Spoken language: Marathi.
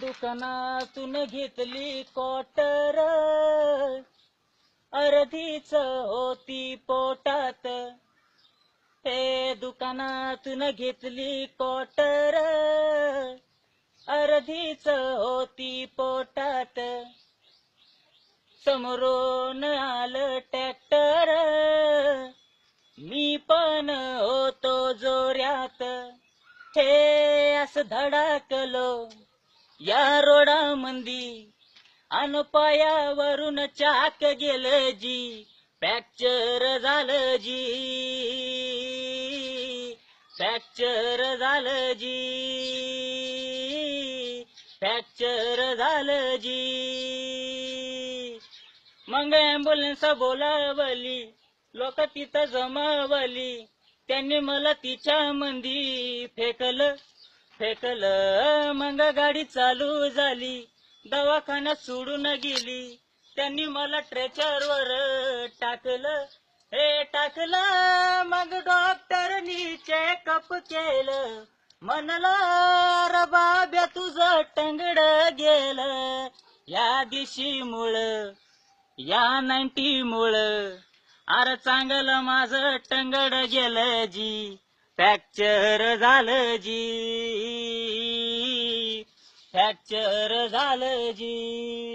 दुकानातून घेतली कॉटर. अर्धीच होती पोटात. हे दुकानातून घेतली कॉटर. अर्धीच होती पोटात. समोरून आलं ट्रॅक्टर. मी पण होतो जोऱ्यात हे असं धडाकलो. या रोडा मंदी अनपायावरून चाक गेलं जी. फ्रॅक्चर झालं जी. फ्रॅक्चर झालं जी. फ्रॅक्चर झालं जी. मग ॲम्ब्युलन्स बोलावली लोक तिथं जमावली. त्यांनी मला तिच्या मंदी फेकलं. फेकलं मग गाडी चालू झाली. दवाखान्यात सोडून गेली. त्यांनी मला ट्रेचरवर टाकलं. हे टाकलं मग डॉक्टरनी चेकअप केलं. म्हणलं र बाब्या तुझं टंगड गेलं. या दिशी मुळ या नाईन्टी मुळ. अरे चांगलं माझं टंगड गेलं जी. फ्रॅक्चर झालं जी. फ्रॅक्चर झालं जी.